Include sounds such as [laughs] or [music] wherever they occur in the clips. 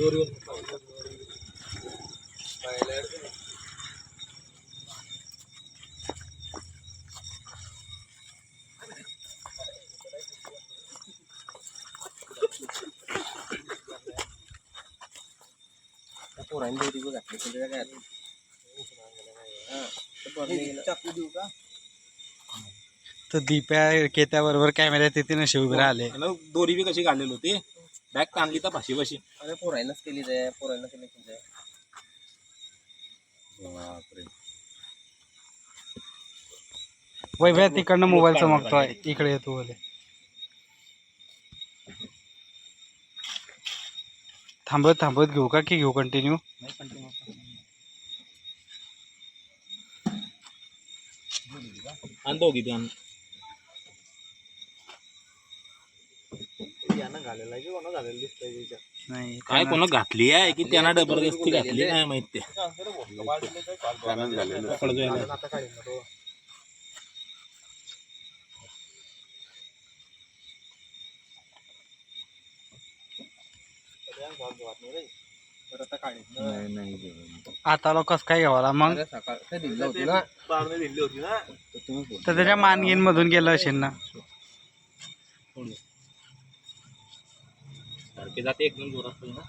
तो വയലായിരുന്നു kurang dari कॅमेऱ्यात दोरी बी कशी घालेली होती बॅग ताणली तर भाशी भाशी अरे पोरांनाच केली जाय पोरांना केली केली वैभ्या तिकडनं मोबाईल चमकतोय. इकडे येतो बोले थांबत थांबत घेऊ का की घेऊ कंटिन्यू आणि नाही काय कोणा घातली आहे की त्यांना जबरदस्ती घातली काय माहीत ते. आता लोक कसं काय घ्यावा मग? अरे सकाळ ते दिलं होती ना? तर तुम्ही बोल. तर त्याच्या मानगीन मधून गेलं असेल ना. सारखी जाते एकदम जोरात पाहिजे ना.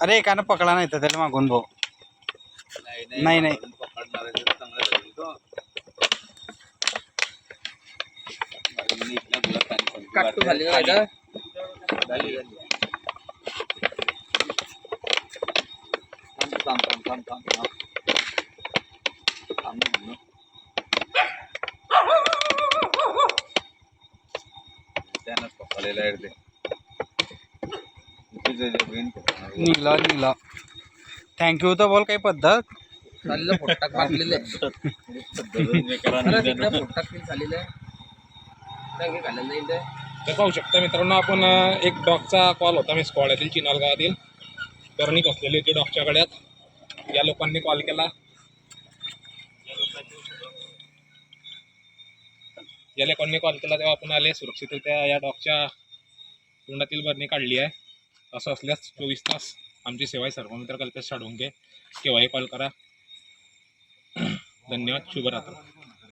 अरे एकानं पकडा नाही तर त्याला मागून भाऊ नाही नाही काटू झाली ना का निघला निघला थँक्यू तर बोल काही पद्धत. आहे. [laughs] झालेलं आहे. घालायला जाईल ते. तर पाहू शकता मित्रांनो आपण एक डॉगचा कॉल होता मिस कॉल येथील चिनाल गावातील करणी बसलेली होती डॉगच्या गड्यात या लोकांनी कॉल केला. ज्या लोकांनी कॉल केला तेव्हा आपण आले सुरक्षितरित्या या डॉगच्या तोंडातील बरणी काढली आहे. असं असल्यास चोवीस तास आमची सेवा आहे. सर्वमित्र कल्पेश साडुंके केव्हाही कॉल करा. धन्यवाद. शुभरात्र.